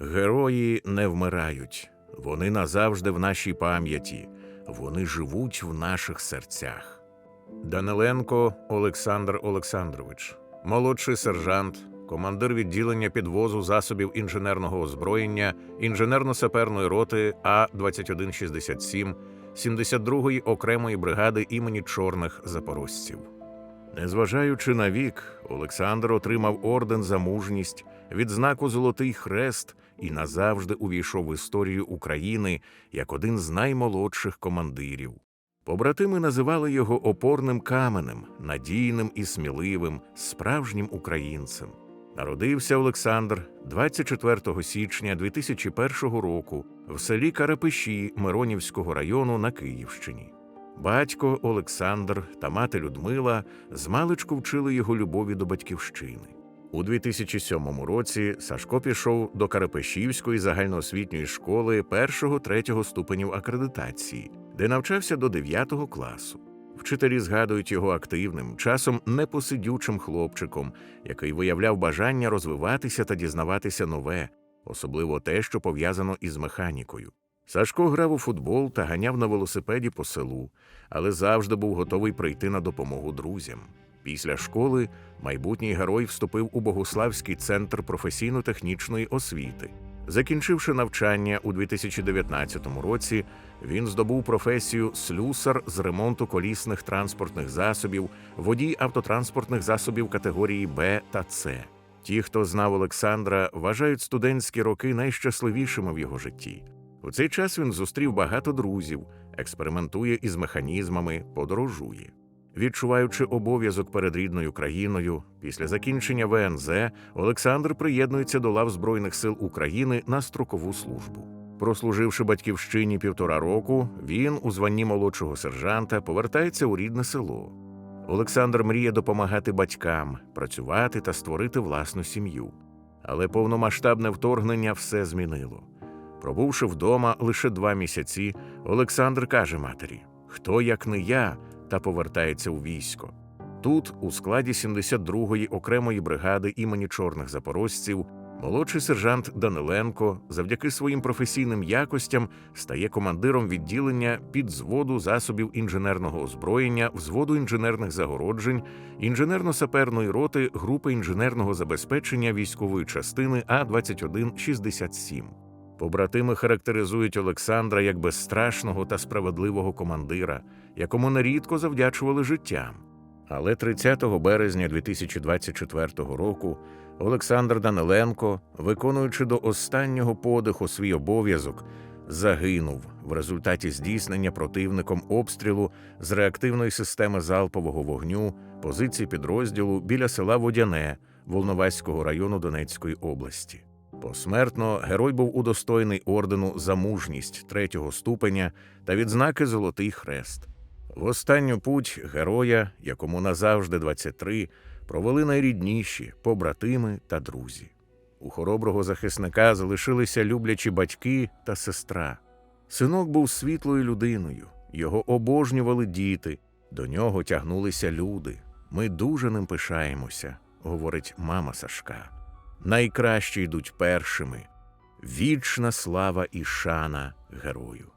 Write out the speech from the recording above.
Герої не вмирають, вони назавжди в нашій пам'яті, вони живуть в наших серцях. Даниленко Олександр Олександрович, молодший сержант, командир відділення підвозу засобів інженерного озброєння інженерно-саперної роти А-2167 72-ї окремої бригади імені чорних запорожців. Незважаючи на вік, Олександр отримав орден за мужність, відзнаку Золотий Хрест і назавжди увійшов в історію України як один з наймолодших командирів. Побратими називали його опорним каменем, надійним і сміливим, справжнім українцем. Народився Олександр 24 січня 2001 року в селі Карапиші Миронівського району на Київщині. Батько Олександр та мати Людмила змалечку вчили його любові до батьківщини. У 2007 році Сашко пішов до Карапешівської загальноосвітньої школи першого-третього ступенів акредитації, де навчався до 9 класу. Вчителі згадують його активним, часом непосидючим хлопчиком, який виявляв бажання розвиватися та дізнаватися нове, особливо те, що пов'язано із механікою. Сашко грав у футбол та ганяв на велосипеді по селу, але завжди був готовий прийти на допомогу друзям. Після школи майбутній герой вступив у Богуславський центр професійно-технічної освіти. Закінчивши навчання у 2019 році, він здобув професію слюсар з ремонту колісних транспортних засобів, водій автотранспортних засобів категорії Б та С. Ті, хто знав Олександра, вважають студентські роки найщасливішими в його житті. У цей час він зустрів багато друзів, експериментує із механізмами, подорожує. Відчуваючи обов'язок перед рідною країною, після закінчення ВНЗ Олександр приєднується до лав Збройних сил України на строкову службу. Прослуживши батьківщині півтора року, він у званні молодшого сержанта повертається у рідне село. Олександр мріє допомагати батькам, працювати та створити власну сім'ю. Але повномасштабне вторгнення все змінило. Пробувши вдома лише два місяці, Олександр каже матері: Хто як не я, та повертається у військо. Тут, у складі 72-ї окремої бригади імені чорних запорожців, молодший сержант Даниленко завдяки своїм професійним якостям стає командиром відділення підзводу засобів інженерного озброєння, взводу інженерних загороджень, інженерно-саперної роти групи інженерного забезпечення військової частини А-2167. Побратими характеризують Олександра як безстрашного та справедливого командира, якому нерідко завдячували життям. Але 30 березня 2024 року Олександр Даниленко, виконуючи до останнього подиху свій обов'язок, загинув в результаті здійснення противником обстрілу з реактивної системи залпового вогню позиції підрозділу біля села Водяне Волноваського району Донецької області. Посмертно герой був удостоєний ордену за мужність третього ступеня та відзнаки Золотий Хрест. В останню путь героя, якому назавжди 23, провели найрідніші побратими та друзі. У хороброго захисника залишилися люблячі батьки та сестра. Синок був світлою людиною, його обожнювали діти, до нього тягнулися люди. Ми дуже ним пишаємося, говорить мама Сашка. Найкращі йдуть першими. Вічна слава і шана герою.